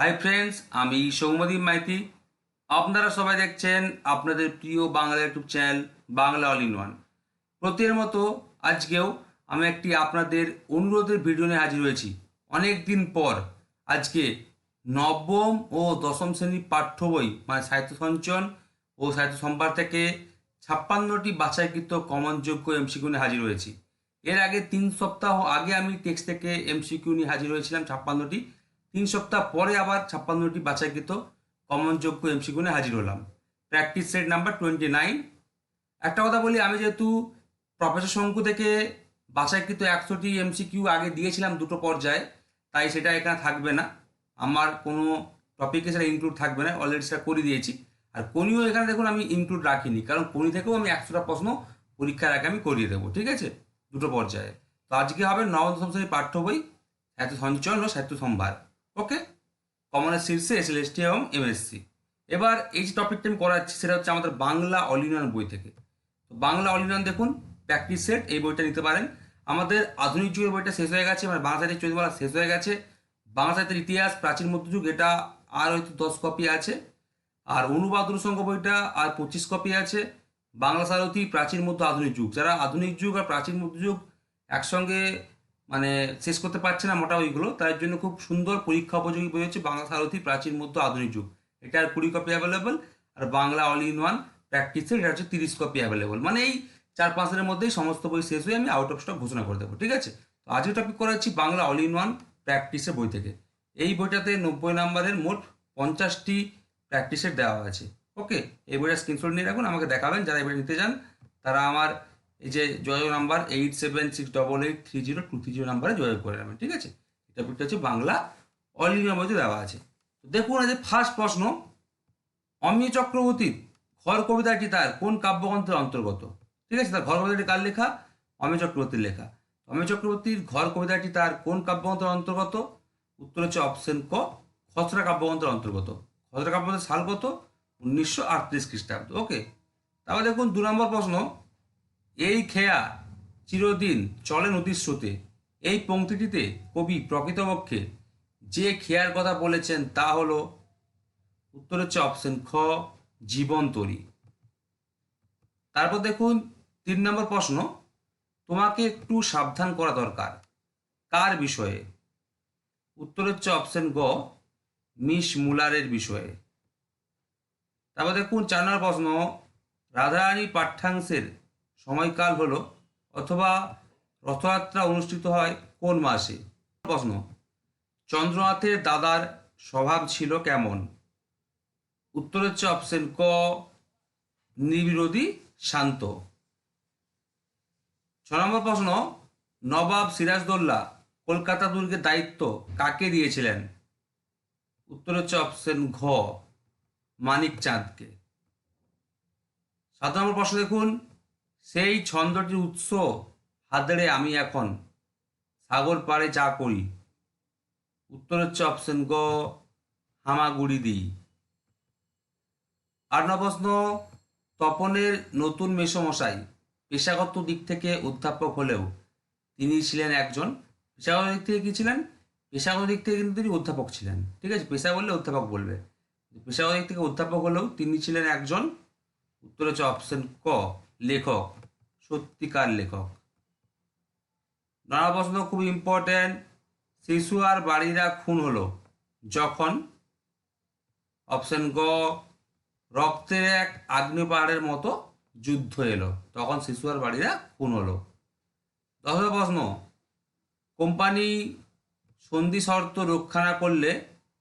Hi friends আমি সৌমদীপ মাইতি। আপনারা সবাই দেখছেন আপনাদের প্রিয় Bangla YouTube channel Bangla all in one. প্রতির মতো আজকেও আমি একটি আপনাদের অনুরোধের ভিডিও নিয়ে হাজির হয়েছি। অনেক দিন পর আজকে নবম ও দশম শ্রেণির পাঠ্য বই মানে সাহিত্য সঞ্চয়ন ও সাহিত্য সম্ভার থেকে ছাপ্পান্নটি বাছাইকৃত কমনযোগ্য এমসিকিউ নিয়ে হাজির হয়েছি। এর আগে তিন সপ্তাহ আগে আমি টেক্সট থেকে এমসিকিউ নিয়ে হাজির হয়েছিলাম ছাপ্পান্নটি। তিন সপ্তাহ পরে আবার ছাপ্পান্নটি বাছাইকৃত কমনযোগ্য এমসিকিউ নিয়ে হাজির হলাম। Practice set number twenty nine একটা কথা বলি, আমি যেহেতু প্রফেসর শঙ্কু থেকে বাছাইকৃত একশোটি এমসিকিউ আগে দিয়েছিলাম দুটো পর্যায়ে, তাই সেটা এখানে থাকবে না। আমার কোনো টপিকে সেটা ইনক্লুড থাকবে না অলরেডি সেটা করে দিয়েছি। আর কোনিও এখানে দেখুন, আমি ইনক্লুড রাখিনি, কারণ কোনি থেকেও আমি একশোটা প্রশ্ন পরীক্ষার আগে আমি করিয়ে দেবো, ঠিক আছে? দুটো পর্যায়ে। তো আজকে হবে নবম দশম শ্রেণির পাঠ্য বই সাহিত্য সঞ্চয়ন ও সাহিত্য সম্ভার। ওকে? কমনের শীর্ষে এস এল এবং এমএসসি এবার এই যে টপিকটা আমি করাচ্ছি, সেটা হচ্ছে আমাদের বাংলা অলিনয়ন বই থেকে। তো বাংলা অলিনয়ন দেখুন প্র্যাকটিস সেট এই বইটা নিতে পারেন। আমাদের আধুনিক যুগের বইটা শেষ হয়ে গেছে মানে বাংলা সাহিত্যের চৈত বলা শেষ হয়ে গেছে। বাংলা সাহিত্যের ইতিহাস, প্রাচীন মধ্যযুগ এটা আর হয়তো দশ কপি আছে। আর অনুবাদ অনুসঙ্গ বইটা আর পঁচিশ কপি আছে। বাংলা সারথী, প্রাচীন মধ্য, আধুনিক যুগ। যারা আধুনিক যুগ আর প্রাচীন মধ্যযুগ একসঙ্গে মানে শেষ করতে পারছে না মোটা ওইগুলো তার জন্য খুব সুন্দর পরীক্ষা উপযোগী বই হচ্ছে বাংলা সারথী প্রাচীন মধ্য আধুনিক যুগ। এটার কুড়ি কপি অ্যাভেলেবল আর বাংলা অল ইন ওয়ান প্র্যাকটিসের এটা হচ্ছে তিরিশ কপি অ্যাভেলেবল মানে এই চার পাঁচ দিনের মধ্যেই সমস্ত বই শেষ হয়ে আমি আউট অফ স্টক ঘোষণা করে দেবো, ঠিক আছে? তো আজকে টপিক করা হচ্ছে বাংলা অল ইন ওয়ান প্র্যাকটিসের বই থেকে। এই বইটাতে নব্বই নম্বরের মোট পঞ্চাশটি প্র্যাকটিসের দেওয়া আছে। ওকে এই বইটা স্ক্রিনশট নিয়ে রাখুন, আমাকে দেখাবেন, যারা এই বইটা নিতে চান, তারা আমার এই যে যোগাযোগ number eight seven six double eight three zero two three zero নাম্বারে যোগাযোগ করে নেবেন, ঠিক আছে? এটা হচ্ছে বাংলা অল ইন্ডিয়া মধ্যে দেওয়া আছে। তো দেখুন যে ফার্স্ট প্রশ্ন অমিয় চক্রবর্তীর ঘর কবিতাটি তার? কোন কাব্যগ্রন্থের অন্তর্গত? ঠিক আছে, তার ঘর কবিতাটি কার লেখা? অমিয় চক্রবর্তীর লেখা। অমিয় চক্রবর্তীর ঘর কবিতাটি তার কোন কাব্যগ্রন্থের অন্তর্গত? উত্তর হচ্ছে অপশন ক, খসড়া কাব্যগ্রন্থের অন্তর্গত। খসড়া কাব্যগ্রন্থের সাল কত? উনিশশো আটত্রিশ খ্রিস্টাব্দ ওকে তারপর দেখুন দু নম্বর প্রশ্ন এই খেয়া চিরদিন চলে নদীর স্রোতে। এই পংক্তিটিতে কবি প্রকৃতপক্ষে যে খেয়ার কথা বলেছেন তা হলো উত্তর হচ্ছে অপশন খ, জীবন তরি। তারপর দেখুন তিন নম্বর প্রশ্ন, তোমাকে একটু সাবধান করা দরকার। কার বিষয়ে? উত্তর হচ্ছে অপশন গ, মিস মুলারের বিষয়ে। তারপর দেখুন চার নম্বর প্রশ্ন, রাধারানী পাঠ্যাংশের সময়কাল হলো অথবা রথযাত্রা অনুষ্ঠিত হয় কোন মাসে? প্রশ্ন, চন্দ্রনাথের দাদার স্বভাব ছিল কেমন? উত্তর হচ্ছে অপশন ক, নিবিরোধী, শান্ত। ছ নম্বর প্রশ্ন, নবাব সিরাজদৌল্লা কলকাতা দুর্গের দায়িত্ব কাকে দিয়েছিলেন? উত্তর হচ্ছে অপশন ঘ মানিক চাঁদকে সাত নম্বর প্রশ্ন দেখুন সেই ছন্দটির উৎস হাতড়ে আমি এখন সাগর পাড়ে যা করি। উত্তর হচ্ছে অপশন গ, হামাগুড়ি দিই আট নম্বর প্রশ্ন তপনের নতুন মেসমশাই, পেশাগত দিক থেকে অধ্যাপক হলেও তিনি ছিলেন একজন। পেশাগত দিক থেকে কি ছিলেন? পেশাগত দিক থেকে কিন্তু তিনি অধ্যাপক ছিলেন। ঠিক আছে? পেশা বললে অধ্যাপক বলবে। পেশাগত দিক থেকে অধ্যাপক হলেও তিনি ছিলেন একজন। উত্তর হচ্ছে অপশন ক, লেখক। সত্যিকার লেখক। নানা প্রশ্ন খুব ইম্পর্ট্যান্ট শিশু আর বাড়িরা খুন হলো। যখন অপশন গ, রক্তের এক আগ্নেয় পাহাড়ের মতো যুদ্ধ এলো। তখন শিশু আর বাড়িরা খুন হলো। দশ প্রশ্ন, কোম্পানি সন্ধি শর্ত রক্ষা না করলে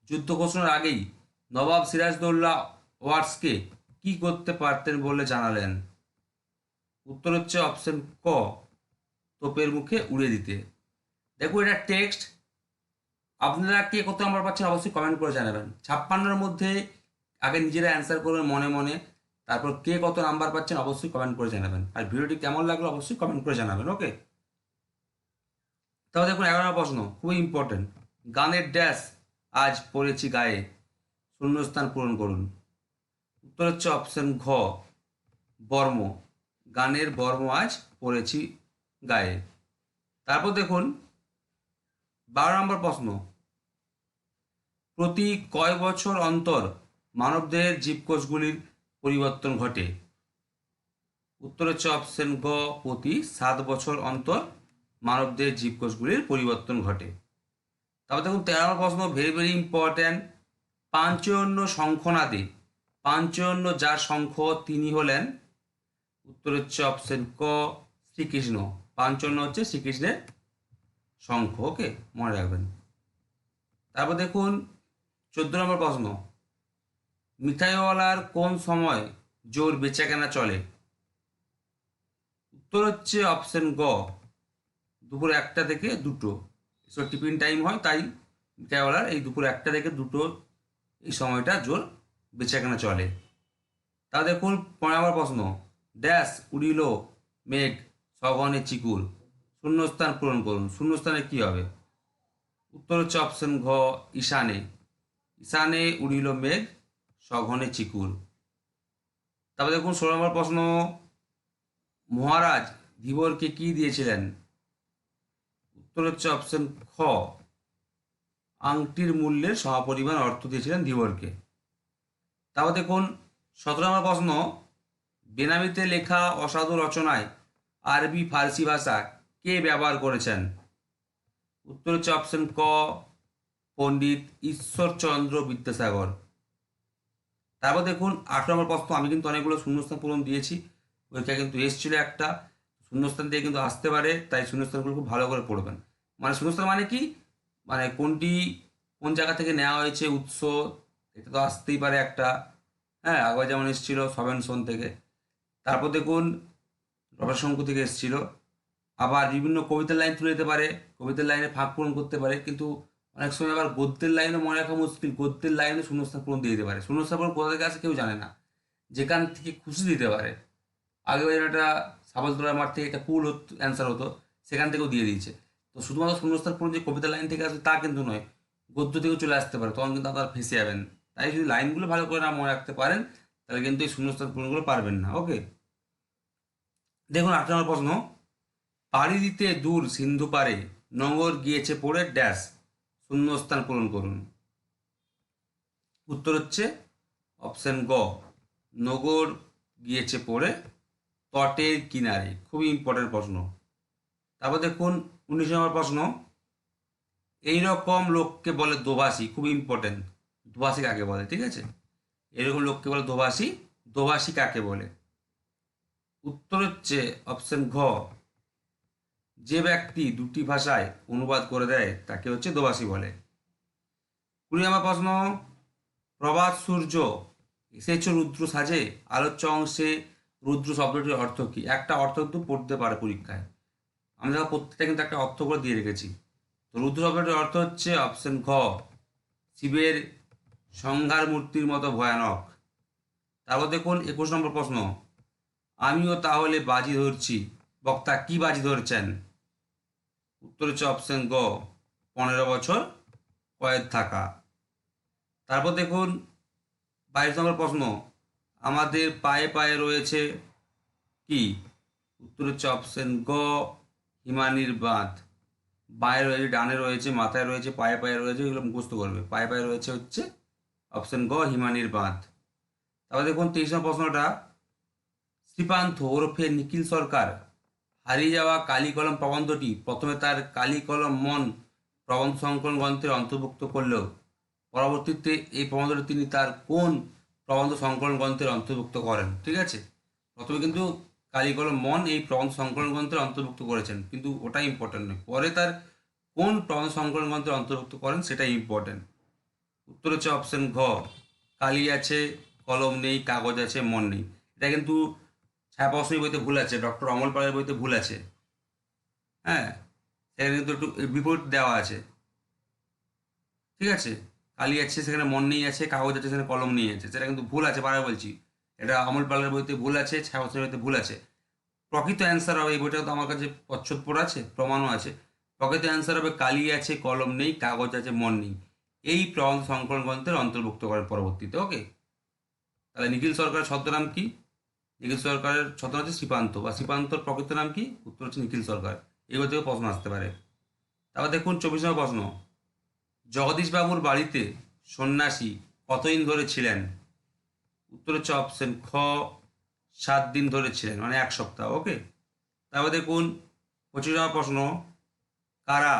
যুদ্ধ ঘোষণার আগেই নবাব সিরাজদৌল্লা ওয়ার্সকে কি করতে পারতেন বলে জানালেন? উত্তর হচ্ছে অপশন ক, তোপের মুখে উড়ে দিতে। দেখো এটা টেক্সট আপনারা কে কত নাম্বার পাচ্ছেন অবশ্যই কমেন্ট করে জানাবেন। ছাপ্পান্নর মধ্যে আগে নিজেরা অ্যান্সার করবেন মনে মনে। তারপর কে কত নাম্বার পাচ্ছেন অবশ্যই কমেন্ট করে জানাবেন। আর ভিডিওটি কেমন লাগল অবশ্যই কমেন্ট করে জানাবেন ওকে তাহলে দেখুন এগারো প্রশ্ন, খুবই ইম্পর্টেন্ট গানের ড্যাশ আজ পড়েছি গায়ে, শূন্যস্থান পূরণ করুন। উত্তর হচ্ছে অপশন ঘ, বর্ম। গানের বর্ম আজ পড়েছি গায়ে। তারপর দেখুন, বারো নম্বর প্রশ্ন। প্রতি কয় বছর অন্তর মানবদেহের জীবকোষগুলির পরিবর্তন ঘটে? উত্তর হচ্ছে অপশন গ প্রতি সাত বছর অন্তর মানবদেহের জীবকোষগুলির পরিবর্তন ঘটে। তারপর দেখুন, তেরো নম্বর প্রশ্ন ভেরি ভেরি ইম্পর্ট্যান্ট পাঞ্চজন্য শঙ্খনাদে। পাঞ্চজন্য যার শঙ্খ, তিনি হলেন উত্তর হচ্ছে অপশন ক, শ্রীকৃষ্ণ। পাঞ্চজন্য হচ্ছে শ্রীকৃষ্ণের শঙ্খ ওকে মনে রাখবেন। তারপর দেখুন, চোদ্দ নম্বর প্রশ্ন। মিঠাইওয়ালার কোন সময় জোর বেচাকেনা চলে? উত্তর হচ্ছে অপশন গ। দুপুর একটা থেকে দুটো। সো টিফিন টাইম হয়, তাই মিঠাইওয়ালার এই দুপুর একটা থেকে দুটো এই সময়টা জোর বেচাকেনা চলে। তা দেখুন, পনেরো নম্বর প্রশ্ন। ড্যাশ উড়িল মেঘ সগনে চিকুর। শূন্যস্থান পূরণ করুন। শূন্যস্থানে কি হবে? উত্তর হচ্ছে অপশন ঘ, ঈশানে। ঈশানে উড়িল মেঘ সঘনে চিকুর। তারপর দেখুন ষোলো নম্বর প্রশ্ন। মহারাজ ধীবরকে কি দিয়েছিলেন? উত্তর হচ্ছে অপশন খ। আংটির মূল্যের সহপরিমাণ অর্থ দিয়েছিলেন ধীবরকে। তারপর দেখুন সতেরো নম্বর প্রশ্ন। বেনামিতে লেখা অসাধু রচনায় আরবি ফার্সি ভাষা কে ব্যবহার করেছেন? উত্তর হচ্ছে অপশন ক, পণ্ডিত ঈশ্বরচন্দ্র বিদ্যাসাগর। তারপর দেখুন, আট নম্বর প্রশ্ন, আমি কিন্তু অনেকগুলো শূন্যস্থান পূরণ দিয়েছি ওইটা কিন্তু এসেছিল একটা। শূন্যস্থান দিয়ে কিন্তু আসতে পারে, তাই শূন্যস্থানগুলো খুব ভালো করে পড়বেন। মানে শূন্যস্থান মানে কি? মানে কোনটি, কোন জায়গা থেকে নেওয়া হয়েছে, উৎস, এটা তো আসতেই পারে একটা। হ্যাঁ আগে যেমন এসেছিল, সবেনসন থেকে। তারপর দেখুন রবশঙ্কু থেকে এসেছিল। আবার বিভিন্ন কবিতার লাইন তুলে দিতে পারে, কবিতার লাইনে ফাঁক পূরণ করতে পারে, কিন্তু অনেক সময় আবার গদ্যের লাইনও মনে রাখা মুশকিল। গদ্যের লাইনে শূন্যস্থান পূরণ দিয়ে দিতে পারে। শূন্যস্থান পূরণ কোথা থেকে আসে কেউ জানে না। যেখান থেকে খুশি দিতে পারে। আগে একটা সাবলতলার মাঠ থেকে একটা কুল অ্যান্সার হতো, সেখান থেকেও দিয়ে দিয়েছে। তো শুধুমাত্র শূন্যস্থান পূরণ যে কবিতার লাইন থেকে আসবে তা কিন্তু নয়, গদ্য থেকেও চলে আসতে পারে, তখন কিন্তু আপনারা ফেঁসে যাবেন। তাই যদি লাইনগুলো ভালো করে না মনে রাখতে পারেন তাহলে কিন্তু এই শূন্যস্থান পূরণগুলো পারবেন না। ওকে দেখুন আট নম্বর প্রশ্ন। পাড়ি দিতে দূর সিন্ধু পারে, নগর গিয়েছে পড়ে ড্যাশ শূন্যস্থান পূরণ করুন। উত্তর হচ্ছে অপশন গ, নগর গিয়েছে পড়ে, তটের কিনারে। খুবই ইম্পর্টেন্ট প্রশ্ন। তারপর দেখুন, উনিশ নম্বর প্রশ্ন এই রকম লোককে বলে দোভাষী খুব ইম্পর্টেন্ট দোভাষী কাকে বলে, ঠিক আছে? এরকম লোককে বলে দোভাষী? দোভাষী কাকে বলে? উত্তর হচ্ছে অপশন ঘ। যে ব্যক্তি দুটি ভাষায় অনুবাদ করে দেয়, তাকে হচ্ছে দোভাষী বলে। কুড়ি আমার প্রশ্ন, প্রভাত সূর্য এসেছ রুদ্র সাজে, আলোচ্য অংশে রুদ্র শব্দটির অর্থ কি? একটা অর্থ কিন্তু পড়তে পারে পরীক্ষায়। আমি দেখো প্রত্যেকটা কিন্তু একটা অর্থ করে দিয়ে রেখেছি। তো রুদ্র শব্দটির অর্থ হচ্ছে অপশন ঘ। শিবের সংহার মূর্তির মতো ভয়ানক। তারপর দেখুন, একুশ নম্বর প্রশ্ন। আমিও তাহলে বাজি ধরছি। বক্তা কি বাজি ধরছেন? উত্তর হচ্ছে অপশন গ, পনেরো বছর কয়েদ থাকা। তারপর দেখুন, বাইশ নম্বর প্রশ্ন। আমাদের পায়ে পায়ে রয়েছে কি? উত্তর হচ্ছে অপশন গ, হিমানির বাঁধ। বাঁয়ে রয়েছে, ডানে রয়েছে, মাথায় রয়েছে, পায়ে পায়ে রয়েছে, এগুলো মুখস্থ করবে। পায়ে পায়ে রয়েছে হচ্ছে অপশন গ হিমানির বাঁধ তারপর দেখুন তেইশ নম্বর প্রশ্নটা। শ্রীপান্থ ওরফে নিখিল সরকার হারিয়ে যাওয়া কালী কলম প্রবন্ধটি প্রথমে তার কালী কলম মন প্রবন্ধ সংকলন গ্রন্থের অন্তর্ভুক্ত করলেও পরবর্তীতে এই প্রবন্ধটি তিনি তার কোন প্রবন্ধ সংকলন গ্রন্থের অন্তর্ভুক্ত করেন, ঠিক আছে? প্রথমে কিন্তু কালীকলম মন এই প্রবন্ধ সংকলন গ্রন্থের অন্তর্ভুক্ত করেছেন, কিন্তু ওটা ইম্পর্টেন্ট নয়। পরে তার কোন প্রবন্ধ সংকলন গ্রন্থের অন্তর্ভুক্ত করেন সেটাই ইম্পর্টেন্ট উত্তর হচ্ছে অপশন ঘ। কালি আছে, কলম নেই, কাগজ আছে, মন নেই। এটা কিন্তু ছায়াপশমী বইতে ভুল আছে ডক্টর অমল পালের বইতে ভুল আছে। হ্যাঁ সেখানে কিন্তু একটু বিপরীত দেওয়া আছে। ঠিক আছে? কালি আছে, সেখানে মন নেই আছে, কাগজ আছে, সেখানে কলম নেই আছে। সেটা কিন্তু ভুল আছে বারে বলছি। এটা অমল পালের বইতে ভুল আছে ছায়াপশমী বইতে ভুল আছে। প্রকৃত অ্যান্সার হবে, এই বইটা তো আমার কাছে পচ্ছদ পড়া আছে, প্রমাণও আছে। প্রকৃত অ্যান্সার হবে, কালি আছে, কলম নেই, কাগজ আছে, মন নেই। এই সংকলন গ্রন্থের অন্তর্ভুক্ত করেন পরবর্তীতে ওকে তাহলে নিখিল সরকারের ছদ্মনাম কি? নিখিল সরকারের ছদ্মনাম হচ্ছে শ্রীপান্ত বা শ্রীপান্তর প্রকৃত নাম কি? উত্তর হচ্ছে নিখিল সরকার। এগুলো থেকে প্রশ্ন আসতে পারে। তারপর দেখুন চব্বিশ নম্বর প্রশ্ন। জগদীশবাবুর বাড়িতে সন্ন্যাসী কতদিন ধরে ছিলেন? উত্তর হচ্ছে অপশন খ, সাত দিন ধরে ছিলেন মানে এক সপ্তাহ ওকে তারপর দেখুন পঁচিশ নম্বর প্রশ্ন, কারা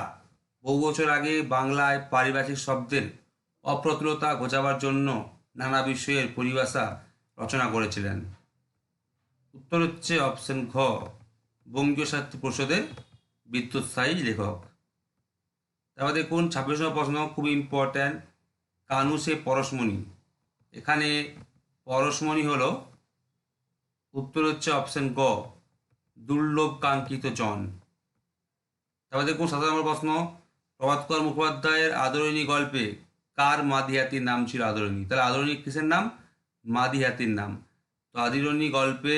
বহু বছর আগে বাংলায় পারিভাষিক শব্দের অপ্রতুলতা ঘোচাবার জন্য নানা বিষয়ের পরিভাষা রচনা করেছিলেন। উত্তর হচ্ছে অপশন ঘ, বঙ্গীয় সাহিত্য পরিষদের বিদ্যুৎ স্থায়ী লেখক। তারপর দেখুন ছাব্বিশ প্রশ্ন খুব ইম্পর্ট্যান্ট কানুসে পরশমণি। এখানে পরশমণি হলো, উত্তর হচ্ছে অপশন গ, দুর্লভ কাঙ্ক্ষিত জন। তারপর দেখুন সাত নম্বর প্রশ্ন? প্রভাতকর মুখোপাধ্যায়ের আদরণী গল্পে কার মাদিহাতির নাম ছিল আদরণী? তাহলে আদরণী কিসের নাম? মাদিহাতির নাম। তো আদিরণী গল্পে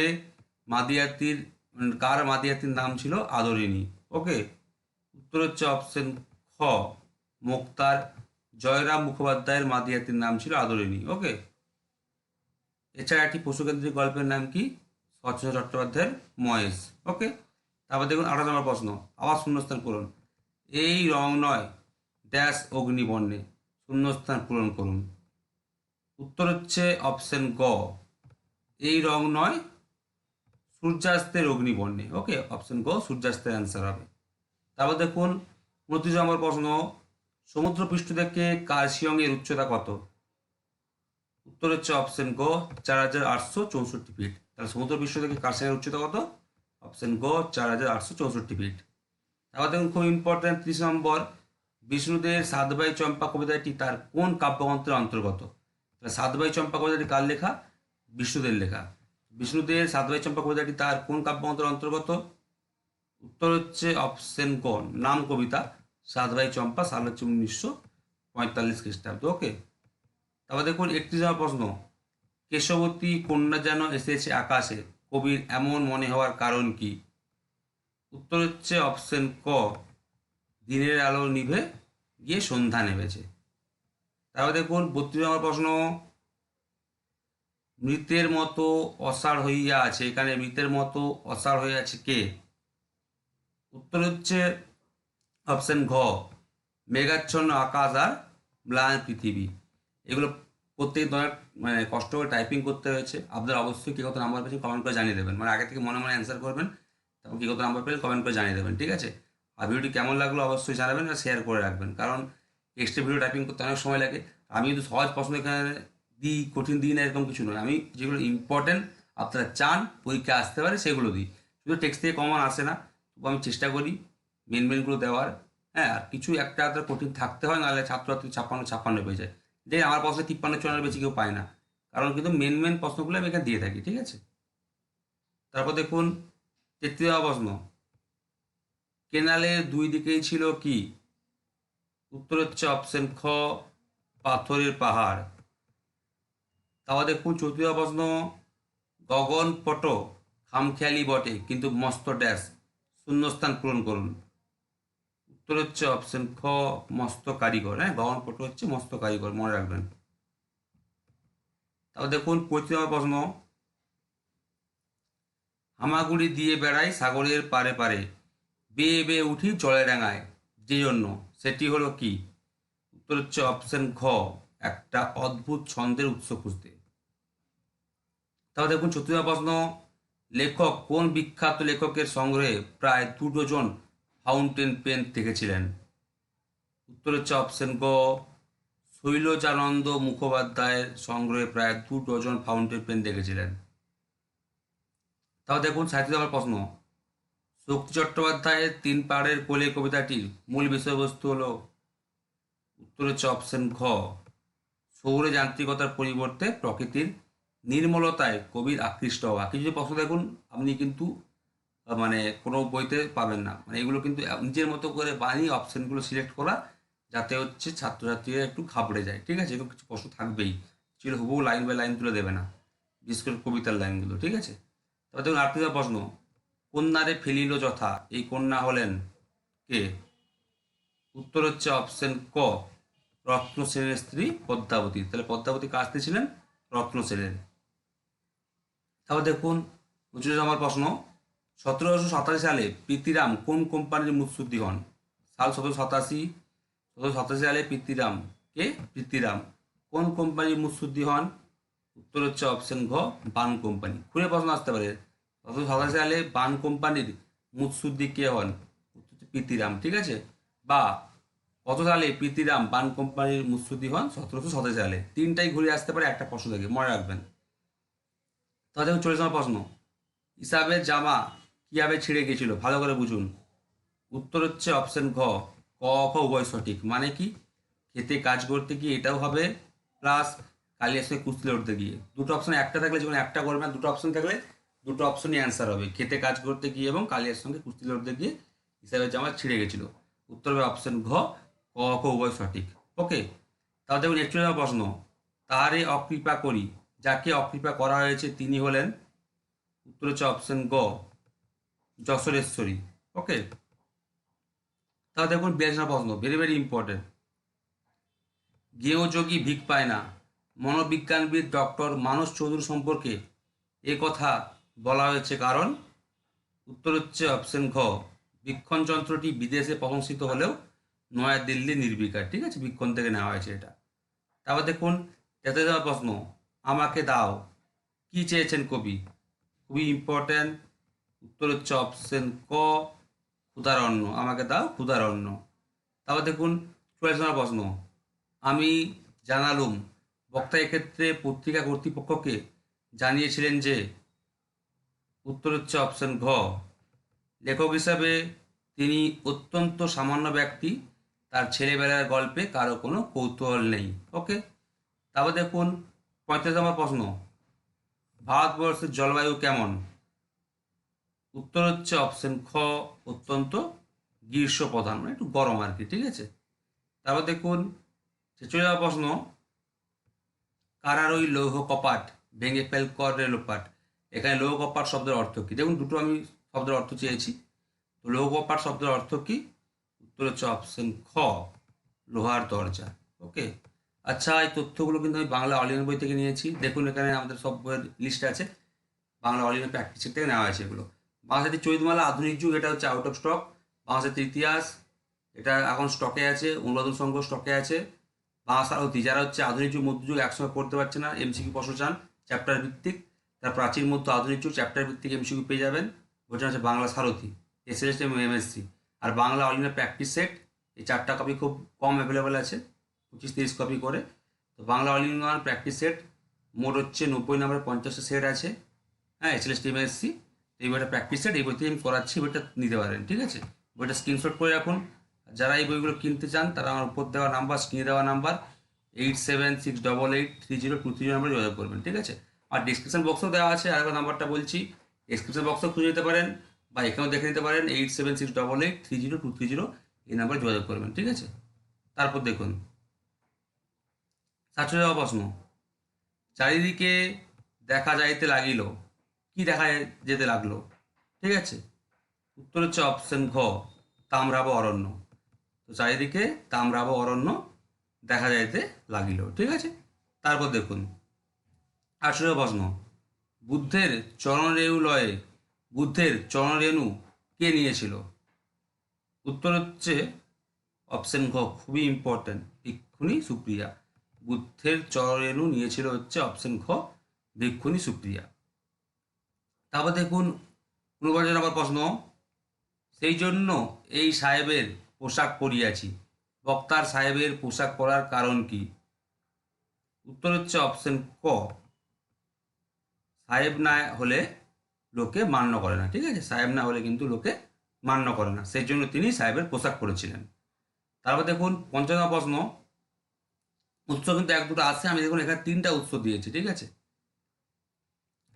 মাদিহাতির উম, কার মাদিহাতির নাম ছিল আদরিণী। ওকে উত্তর হচ্ছে অপশন খ মুক্তার জয়রাম মুখোপাধ্যায়ের মাদিহাতির নাম ছিল আদরিণী। ওকে এছাড়া একটি পশুকেন্দ্রিক গল্পের নাম কি? সচ্চন্দ্র চট্টোপাধ্যায়ের মহেশ। ওকে তারপর দেখুন আঠাশ নম্বর প্রশ্ন। আবার শূন্যস্থান পূরণ। এই রং নয়, ড্যাশ অগ্নিবর্ণে। শূন্যস্থান পূরণ করুন। উত্তর হচ্ছে অপশন গ। এই রং নয়, সূর্যাস্তের অগ্নিবর্ণে। ওকে, অপশন গ, সূর্যাস্তের অ্যান্সার হবে। তারপর দেখুন, উনত্রিশ নম্বর প্রশ্ন। সমুদ্রপৃষ্ঠ থেকে কার্শিয়ংয়ের উচ্চতা কত? উত্তর হচ্ছে অপশন গ, চার হাজার আটশো চৌষট্টি ফিট। তাহলে সমুদ্রপৃষ্ঠ থেকে কার্শিয়ংয়ের উচ্চতা কত? অপশন গ, চার হাজার আটশো চৌষট্টি ফিট। তারপর দেখুন, খুব ইম্পর্ট্যান্ট ত্রিশ নম্বর, বিষ্ণুদের সাতবাই চম্পা কবিতাটি তার কোন কাব্যগ্রন্থের অন্তর্গত? সাতবাই চম্পা কবিতাটি কার লেখা? বিষ্ণুদের লেখা। বিষ্ণুদের সাতবাই চম্পা কবিতাটি তার কোন কাব্যগ্রন্থের অন্তর্গত? উত্তর হচ্ছে অপশন ক, নাম কবিতা সাতবাই চম্পা সাল হচ্ছে উনিশশো পঁয়তাল্লিশ খ্রিস্টাব্দ। ওকে? তারপর দেখুন, একত্রিশ প্রশ্ন। কেশবতী কন্যা যেন এসেছে আকাশে, কবির এমন মনে হওয়ার কারণ কি? উত্তর হচ্ছে অপশন ক, দিনের আলো নিভে গিয়ে সন্ধ্যা নেমেছে। তারপর দেখুন, বত্রিশ নম্বর প্রশ্ন, মৃতের মতো অসাড় হইয়া আছে। এখানে মৃতের মতো অসাড় হয়ে আছে কে? উত্তর হচ্ছে অপশন ঘ, মেঘাচ্ছন্ন আকাশ আর ম্লান পৃথিবী। এগুলো প্রত্যেক ধরনের মানে কষ্ট করে টাইপিং করতে হয়েছে। আপনারা অবশ্যই কে কত নাম্বার পেয়েছেন কমেন্ট করে জানিয়ে দেবেন। মানে আগে থেকে মনে মনে অ্যান্সার করবেন। তারপর কী কত নাম্বার পেলে কমেন্ট করে জানিয়ে দেবেন, ঠিক আছে? আর ভিডিওটি কেমন লাগল অবশ্যই জানাবেন আর শেয়ার করে রাখবেন, কারণ এক্সট্রা ভিডিও টাইপিং করতে অনেক সময় লাগে। আমি কিন্তু সহজ প্রশ্ন এখানে দিই, কঠিন দিই না, এরকম কিছু নয়। আমি যেগুলো ইম্পর্টেন্ট আপনারা চান, পরীক্ষা আসতে পারে সেগুলো দিই। শুধু টেক্সট থেকে কমন আসে না, তবু আমি চেষ্টা করি মেন মেনগুলো দেওয়ার। হ্যাঁ আর কিছু একটা আধটা কঠিন থাকতে হয়, নাহলে ছাত্রছাত্রী ছাপ্পান্ন ছাপ্পান্ন পেয়ে যায়। যে আমার প্রশ্নে তিপ্পান্ন চুয়ান্ন বেশি কেউ পায় না। কারণ কিন্তু মেন মেন প্রশ্নগুলো আমি এখানে দিয়ে থাকি, ঠিক আছে? তারপর দেখুন তেত্রিশ প্রশ্ন কেনালের দুই দিকেই ছিল কি? উত্তর হচ্ছে অপশন খ, পাথরের পাহাড়। তারপর দেখুন চতুর্থ প্রশ্ন, গগন পট খামখেয়ালি বটে, কিন্তু মস্ত ড্যাশ, শূন্যস্থান পূরণ করুন। উত্তর হচ্ছে অপশন খ, মস্ত কারিগর। হ্যাঁ গগন পট হচ্ছে মস্ত কারিগর, মনে রাখবেন। তারপর দেখুন নম্বর প্রশ্ন হামাগুড়ি দিয়ে বেড়ায় সাগরের পারে পারে। বেয়ে বেয়ে উঠি জলে ডাঙায়। যে জন্য? সেটি হলো কি? উত্তর হচ্ছে অপশন ঘ, একটা অদ্ভুত ছন্দের উৎস খুঁজতে। তাহলে দেখুন চতুর্থ প্রশ্ন, লেখক, কোন বিখ্যাত লেখকের সংগ্রহে প্রায় দু ডজন ফাউন্টেন পেন দেখেছিলেন? উত্তর হচ্ছে অপশন গ শৈলজানন্দ মুখোপাধ্যায়ের সংগ্রহে প্রায় দু ডজন ফাউন্টেন পেন দেখেছিলেন। তাহলে দেখুন সাহিত্য আমার প্রশ্ন। শক্তি চট্টোপাধ্যায়ের তিন পাড়ের কোলে কবিতাটির মূল বিষয়বস্তু হলো উত্তর হচ্ছে অপশন ঘ, সৌর যান্ত্রিকতার পরিবর্তে প্রকৃতির নির্মলতায় কবির আকৃষ্ট হওয়া। কিছু যদি প্রশ্ন দেখুন, আপনি কিন্তু মানে কোনো বইতে পাবেন না। মানে এগুলো কিন্তু নিজের মতো করে বানিয়ে অপশনগুলো সিলেক্ট করা, যাতে হচ্ছে ছাত্রছাত্রীরা একটু ঘাবড়ে যায়। ঠিক আছে? এরকম কিছু প্রশ্ন থাকবেই। সেগুলো হুবহু লাইন বাই লাইন তুলে দেবে না। বিশেষ করে কবিতার লাইনগুলো ঠিক আছে? তবে দেখুন আটটি প্রশ্ন। কন্যারে ফেলিল যথা? এই কন্যা হলেন কে? উত্তর হচ্ছে অপশন ক, রত্ন সেনের স্ত্রী পদ্মাবতী। তাহলে পদ্মাবতী স্ত্রী ছিলেন? রত্ন সেনের। তারপর দেখুন উচ্চ আমার প্রশ্ন, সতেরোশো সাতাশি সালে প্রীতিরাম কোন কোম্পানির মুৎসুদ্দি হন? সাল সতেরোশো সাতাশি সতেরোশো সাতাশি সালে প্রীতিরাম কে? প্রীতিরাম কোন কোম্পানির মুৎসুদ্দি হন? উত্তর হচ্ছে অপশন ঘ, বান কোম্পানি খুলে প্রশ্ন আসতে পারে সতেরোশো সাতাশি সালে বান কোম্পানির মুৎসুদ্দি কে হন পিতিরাম ঠিক আছে? বা কত সালে পিতিরাম বান কোম্পানির মুৎসুদ্দি হন? সতেরোশো সাতাশি সালে। তিনটাই ঘুরে আসতে পারে, একটা প্রশ্ন থেকে মনে রাখবেন। তাহলে চল্লিশ নম্বর প্রশ্ন। ইসাবের জামা কীভাবে ছিঁড়ে গিয়েছিল ভালো করে বুঝুন। উত্তর হচ্ছে অপশন ঘ, ক, খ, উভয় সঠিক। মানে কি? খেতে কাজ করতে গিয়ে এটাও হবে প্লাস কালিয়ার সঙ্গে কুচলে উঠতে গিয়ে। দুটো অপশন একটা থাকলে যখন একটা করবে না, দুটো অপশন থাকলে দুটো অপশনই অ্যান্সার হবে। খেতে কাজ করতে গিয়ে এবং কালিয়ার সঙ্গে কুস্তি লড়তে গিয়ে হিসাবে জামা ছিঁড়ে গেছিল। উত্তর হবে অপশন ঘ, ক, খ, উভয় সঠিক। ওকে তাহলে দেখুন আমার প্রশ্ন। তাহারে অকৃপা করি, যাকে অকৃপা করা হয়েছে তিনি হলেন উত্তর হচ্ছে অপশন গ, যশোরেশ্বরী। ওকে তাহলে দেখুন নম্বর প্রশ্ন। ভেরি ভেরি ইম্পর্টেন্ট গেও যোগী ভিক পায় না। মনোবিজ্ঞানবিদ ডক্টর মানস চৌধুরী সম্পর্কে এ কথা বলা হয়েছে কারণ উত্তর হচ্ছে অপশন ঘ বীক্ষণ যন্ত্রটি বিদেশে প্রশংসিত হলেও নয়া দিল্লি নির্বিকার। ঠিক আছে? বীক্ষণ থেকে নেওয়া হয়েছে এটা। তারপর দেখুন, তেতে যাওয়া প্রশ্ন, আমাকে দাও। কি চেয়েছেন কবি? খুবই ইম্পর্ট্যান্ট উত্তর হচ্ছে অপশন ক, ক্ষুধারণ্য। আমাকে দাও ক্ষুধারণ্য। তারপর দেখুন, চুয়াল্লিশ প্রশ্ন, আমি জানালুম বক্তা এক্ষেত্রে পত্রিকা কর্তৃপক্ষকে জানিয়েছিলেন যে উত্তর হচ্ছে অপশন ঘ, লেখক হিসাবে তিনি অত্যন্ত সামান্য ব্যক্তি, তার ছেলেবেলার গল্পে কারও কোনো কৌতূহল নেই। ওকে তারপর দেখুন, পঁয়ত্রিশ নম্বর প্রশ্ন, ভারতবর্ষের জলবায়ু কেমন? উত্তর হচ্ছে অপশন খ অত্যন্ত গ্রীষ্ম প্রধান মানে একটু গরম আর কি, ঠিক আছে? তারপর দেখুন, ছেচল্লিশ প্রশ্ন কারার ওই লৌহ কপাট ভেঙে ফেল কর রেলোপাট এখানে লৌহ কপাট শব্দের অর্থ কী? দেখুন, দুটো আমি শব্দের অর্থ চেয়েছি। তো লৌহ কপাট শব্দের অর্থ কী? উত্তর হচ্ছে অপশন খ, লোহার দরজা। ওকে আচ্ছা এই তথ্যগুলো কিন্তু আমি বাংলা অলিয়ন বই থেকে নিয়েছি। দেখুন, এখানে আমাদের সব বইয়ের লিস্ট আছে। বাংলা অলিয়ন প্র্যাকটিস থেকে নেওয়া হয়েছে এগুলো। বাংলাদেশের চৈতমালা আধুনিক যুগ, এটা হচ্ছে আউট অফ স্টক বাংলাদেশের ইতিহাস, এটা এখন স্টকে আছে, অনুবাদন সংঘ স্টকে আছে। সারথি যারা হচ্ছে আধুনিক যুগ, মধ্যযুগ একসঙ্গে পড়তে পারছে না এমসিকিউ প্রশ্ন চান চ্যাপ্টার ভিত্তিক, তার প্রাচীন মধ্য আধুনিক যুগ চ্যাপ্টার ভিত্তিক এমসিকিউ পেয়ে যাবেন। ওটা হচ্ছে বাংলা সারথি এসএস এবং এমএসসি আর বাংলা অলিনের প্র্যাকটিস সেট এই চারটা কপি খুব কম অ্যাভেলেবেল আছে, পঁচিশ, তিরিশ কপি করে। তো বাংলা অল প্র্যাকটিস সেট মোট হচ্ছে নব্বই নম্বর পঞ্চাশটা সেট আছে। হ্যাঁ এস এসএলএস টিম এসসি এই বইটা প্র্যাকটিস সেট এই বইতে আমি করাচ্ছি, বইটা নিতে পারেন, ঠিক আছে? বইটা স্ক্রিনশট করে রাখুন। যারা এই বইগুলো কিনতে চান, তারা আমার উপর দেওয়া নাম্বার, স্ক্রিনে দেওয়া number, eight seven six double eight three zero two three নাম্বারে যোগাযোগ করবেন, ঠিক আছে? আর ডিসক্রিপশন বক্সও দেওয়া আছে আরেকবার নাম্বারটা বলছি ডিসক্রিপশন বক্সও খুঁজে নিতে পারেন বা এখানেও দেখে নিতে পারেন, eight seven six double eight three zero two three zero এই নাম্বারে যোগাযোগ করবেন, ঠিক আছে? তারপর দেখুন সাতশো যাওয়া প্রশ্ন চারিদিকে দেখা যাইতে লাগিল, কি দেখা যেতে লাগল, ঠিক আছে? উত্তর হচ্ছে অপশন ঘ তামরাব অরণ্য। চারিদিকে তামরাব অরণ্য দেখা যাইতে লাগিল, ঠিক আছে? তারপর দেখুন আঠেরো প্রশ্ন, বুদ্ধের চরণরেণু লয়ে বুদ্ধের চরণরেণু কে নিয়েছিল? উত্তর হচ্ছে অপশন ঘ খুবই ইম্পর্ট্যান্ট ভিক্ষুণী সুপ্রিয়া। বুদ্ধের চরণরেণু নিয়েছিল হচ্ছে অপশন ঘ ভিক্ষুণী সুপ্রিয়া। তারপর দেখুন উনপঞ্চাশ নম্বর প্রশ্ন, সেই জন্য এই সাহেবের পোশাক পরিয়াছি। বক্তার সাহেবের পোশাক পরার কারণ কি? উত্তর হচ্ছে অপশন ক। সাহেব না হলে লোকে মান্য করে না, ঠিক আছে? সাহেব না হলে কিন্তু লোকে মান্য করে না। সেই জন্য তিনি সাহেবের পোশাক পরেছিলেন। তারপর দেখুন, পঞ্চম প্রশ্ন। উৎস কিন্তু এক দুটো আছে, আমি দেখুন এখানে তিনটা উৎস দিয়েছি, ঠিক আছে?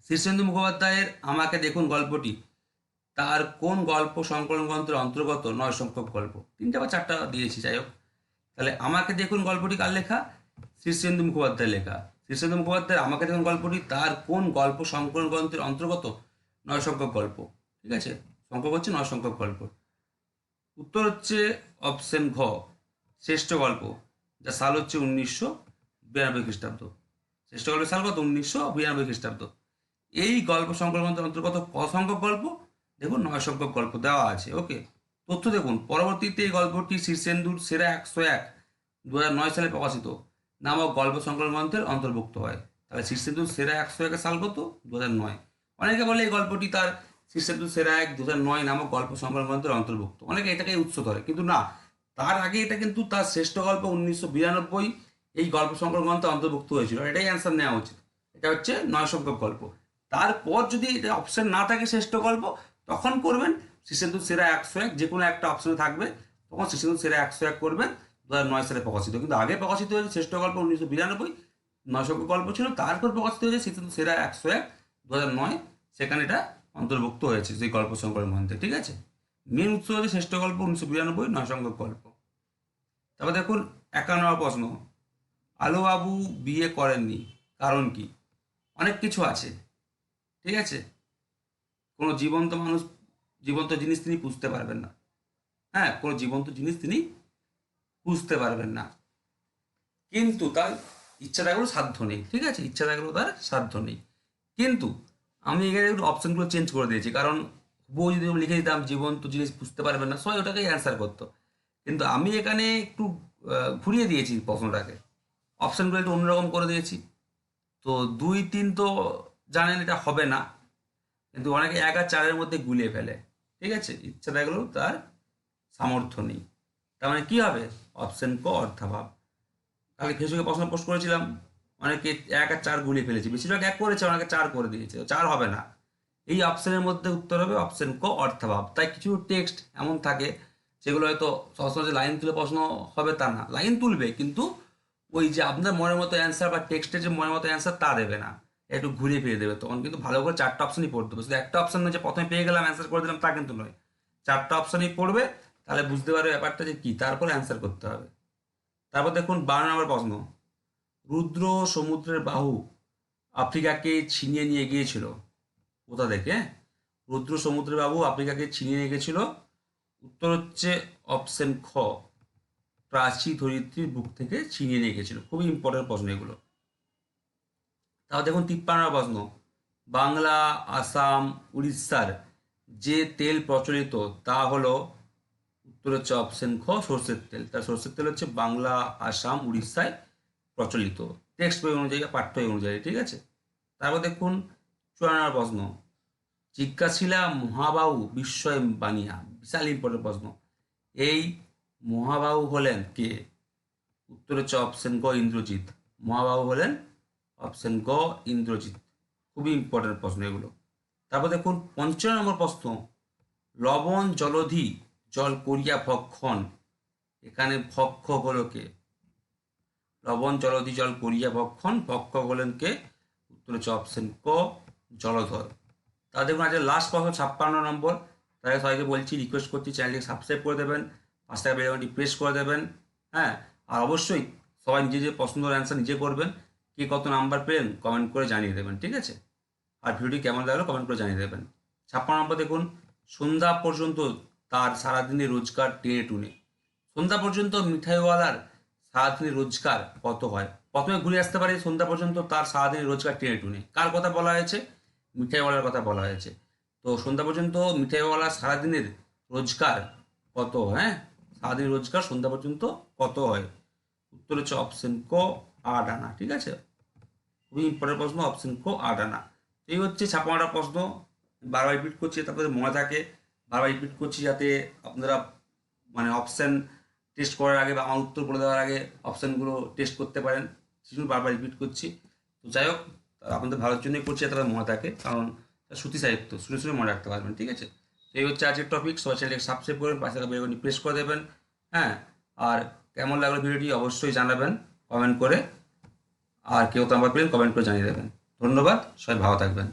শীর্ষেন্দু মুখোপাধ্যায়ের আমাকে দেখুন গল্পটি। তার কোন গল্প সংকলন গ্রন্থের অন্তর্গত নয় সংখ্যক গল্প? তিনটা বা চারটা দিয়েছি, যাই হোক। তাহলে আমাকে দেখুন গল্পটি কার লেখা? শীর্ষেন্দু মুখোপাধ্যায়ের লেখা। শীর্ষেন্দু মুখোপাধ্যায়ের আমাকে দেখুন গল্পটি, তার কোন গল্প সংকলন গ্রন্থের অন্তর্গত নয় সংখ্যক গল্প? ঠিক আছে? সংখ্যক হচ্ছে নয় সংখ্যক গল্প। উত্তর হচ্ছে অপশন ঘ, শ্রেষ্ঠ গল্প, যা সাল হচ্ছে উনিশশো বিরানব্বই খ্রিস্টাব্দ। শ্রেষ্ঠ গল্পের সাল কত? উনিশশো বিরানব্বই খ্রিস্টাব্দ। এই গল্প সংকলন গ্রন্থের অন্তর্গত ক সংখ্যক গল্প? দেখুন নয় সংখ্যক গল্প দেওয়া আছে, ওকে। তথ্য দেখুন, পরবর্তীতে এই গল্পটি শীর্ষেন্দুর সেরা একশো এক দু নয় সালে প্রকাশিত, নামক গল্প সংকলন গ্রন্থের অন্তর্ভুক্ত হয়। তাহলে শীর্ষেন্দু সেরা একশো একের সাল কত? দু নয়। অনেকে বলে এই গল্পটি তার শীর্ষেন্দু সেরা এক দু নয় নামক গল্প সংকলন গ্রন্থের অন্তর্ভুক্ত। অনেকে এটাকে উৎস ধরে, কিন্তু না, তার আগে এটা কিন্তু তার শ্রেষ্ঠ গল্প উনিশশো বিরানব্বই এই গল্প সংকলন গ্রন্থে অন্তর্ভুক্ত হয়েছিল। এটাই অ্যান্সার নেওয়া উচিত। এটা হচ্ছে নয় সংখ্যক গল্প। তারপর যদি এটা অপশন না থাকে শ্রেষ্ঠ গল্প তখন করবেন শীর্ষেন্দু সেরা একশো এক যে কোনো একটা অপশনে থাকবে, তখন শীর্ষেন্দু সেরা একশো এক করবেন, দু হাজার নয় সালে প্রকাশিত। কিন্তু আগে প্রকাশিত হয়েছে শ্রেষ্ঠ গল্প উনিশশো বিরানব্বই নয় সংখ্যক গল্প ছিল, তারপর প্রকাশিত হয়েছে শীর্ষেন্দু সেরা একশো এক, দু হাজার নয়, সেখানে এটা অন্তর্ভুক্ত হয়েছে সেই গল্প সংকলন গ্রন্থে ঠিক আছে? মেন উৎস হচ্ছে শ্রেষ্ঠ গল্প উনিশশো বিরানব্বই নয় সংখ্যক গল্প। তারপর দেখুন, একান্ন প্রশ্ন। আলোবাবু বিয়ে করেননি, কারণ কি? অনেক কিছু আছে, ঠিক আছে? কোনো জীবন্ত মানুষ, জীবন্ত জিনিস তিনি বুঝতে পারবেন না। হ্যাঁ কোনো জীবন্ত জিনিস তিনি বুঝতে পারবেন না। কিন্তু তার ইচ্ছা থাকলেও সাধ্য নেই, ঠিক আছে? ইচ্ছা থাকলেও তার সাধ্য নেই। কিন্তু আমি এখানে একটু অপশানগুলো চেঞ্জ করে দিয়েছি, কারণ বউ যদি আমি লিখে দিতাম, জীবন্ত জিনিস বুঝতে পারবেন না, সবাই ওটাকেই অ্যান্সার করতো। কিন্তু আমি এখানে একটু ঘুরিয়ে দিয়েছি প্রশ্নটাকে। অপশানগুলো একটু অন্যরকম করে দিয়েছি। তো দুই তিন তো জানেন এটা হবে না। কিন্তু অনেকে এক আর চারের মধ্যে গুলিয়ে ফেলে। ঠিক আছে? ইচ্ছা থাকলেও তার সামর্থ্য নেই। তার মানে কী হবে? অপশন ক অর্থাভাব। কালকে ফেসবুকে প্রশ্ন পোস্ট করেছিলাম। অনেকে এক আর চার গুলিয়ে ফেলেছে। বেশিরভাগ এক করেছে, অনেকে চার করে দিয়েছে। চার হবে না। এই অপশনের মধ্যে উত্তর হবে অপশন ক অর্থাভাব। তাই কিছু টেক্সট এমন থাকে, যেগুলো হয়তো সহজ লাইন তুলে প্রশ্ন হবে তা না। লাইন তুলবে, কিন্তু ওই যে আপনার মনের মতো অ্যান্সার বা টেক্সটের যে মনের মতো অ্যান্সার তা দেবে না। একটু ঘুরিয়ে ফিরে দেবে। তখন কিন্তু ভালো করে চারটা অপশনই পড়তে হবে। শুধু একটা অপশন নয় যে প্রথমে পেয়ে গেলাম অ্যান্সার করে দিলাম, তা কিন্তু নয়। চারটা অপশনই পড়বে, তাহলে বুঝতে পারবে ব্যাপারটা যে কী, তারপরে অ্যান্সার করতে হবে। তারপর দেখুন, বারো নম্বর প্রশ্ন। রুদ্র সমুদ্রের বাহু আফ্রিকাকে ছিনিয়ে নিয়ে গিয়েছিল। কোথা থেকে? রুদ্র সমুদ্রের বাবু আফ্রিকাকে ছিনিয়ে নিয়ে গিয়েছিল। উত্তর হচ্ছে অপশন খ। প্রাচী ধরিত্রীর বুক থেকে ছিনিয়ে নিয়ে গেছিল খুবই ইম্পর্টেন্ট প্রশ্ন এগুলো। তাও দেখুন তিপ্পান্ন প্রশ্ন। বাংলা, আসাম, উড়িষ্যার যে তেল প্রচলিত, তা হলো উত্তর হচ্ছে অপশন খ, সর্ষের তেল। তার সর্ষের তেল হচ্ছে বাংলা, আসাম, উড়িষ্যায় প্রচলিত। টেক্সট বই অনুযায়ী পাঠ্য অনুযায়ী, ঠিক আছে? তারপর দেখুন চুয়ান্ন প্রশ্ন। জিজ্ঞাসিলা মহাবাহু বিস্ময় বানিয়া বিশাল ইম্পর্টেন্ট প্রশ্ন। এই মহাবাহু হলেন কে? উত্তর হচ্ছে অপশন গ ইন্দ্রজিৎ। মহাবাহু হলেন অপশন গ, ইন্দ্রজিৎ। খুবই ইম্পর্টেন্ট প্রশ্ন এগুলো। তারপর দেখুন, পঞ্চান্ন নম্বর প্রশ্ন, লবণ, জলধি, জল করিয়া, ভক্ষণ। এখানে ভক্ষ হলো কে? লবণ, জলধি, জল করিয়া, ভক্ষণ। ভক্ষ হলেন কে? উত্তর হচ্ছে অপশন ক, জলধর। তা দেখুন, আজকে লাস্ট প্রশ্ন, ছাপ্পান্ন নম্বর। তাই সবাইকে বলছি রিকোয়েস্ট করছি চ্যানেলটি সাবস্ক্রাইব করে দেবেন। পাঁচ টাকা প্রেস করে দেবেন হ্যাঁ? আর অবশ্যই সবাই নিজে যে প্রশ্নের অ্যান্সার নিজে করবেন। কে কত নাম্বার পেলেন কমেন্ট করে জানিয়ে দেবেন, ঠিক আছে? আর ভিডিওটি কেমন লাগল কমেন্ট করে জানিয়ে দেবেন। ছাপ্পান্ন নম্বর দেখুন, সন্ধ্যা পর্যন্ত তার সারাদিনের রোজগার টেনে টুনে। সন্ধ্যা পর্যন্ত মিঠাইওয়ালার সারাদিনের রোজগার কত হয়? প্রথমে ঘুরে আসতে পারি, সন্ধ্যা পর্যন্ত তার সারাদিনের রোজগার টেনে টুনে। কার কথা বলা হয়েছে? মিঠাইওয়ালার কথা বলা হয়েছে। তো সন্ধ্যা পর্যন্ত মিঠাইওয়ালা সারাদিনের রোজগার কত হ্যাঁ? সারাদিন রোজগার সন্ধ্যা পর্যন্ত কত হয়? উত্তর হচ্ছে অপশন ক। আট আনা ঠিক আছে? খুবই ইম্পর্টেন্ট প্রশ্ন অপশন ক আট আনা এই হচ্ছে ছাপানোটা প্রশ্ন বারবার রিপিট করছি তারপরে মনে থাকে। বারবার রিপিট করছি যাতে আপনারা মানে অপশান টেস্ট করার আগে বা আমার উত্তর বলে দেওয়ার আগে অপশানগুলো টেস্ট করতে পারেন। জন্য বারবার রিপিট করছি। তো যাই হোক আপনাদের ভালোর জন্যই করছি তারা মনে থাকে, কারণ শ্রুতি সাহিত্য, শুনে শুনে মনে রাখতে পারবেন, ঠিক আছে? তো এই হচ্ছে আজকের টপিক সবাই চ্যানেলকে সাবস্ক্রাইব করবেন, পাশে প্রেস করে দেবেন হ্যাঁ? আর কেমন লাগল ভিডিওটি অবশ্যই জানাবেন। কমেন্ট করে আর কেউ তো আমার পেলেন কমেন্ট করে জানিয়ে দেবেন। ধন্যবাদ, সবাই ভালো থাকবেন।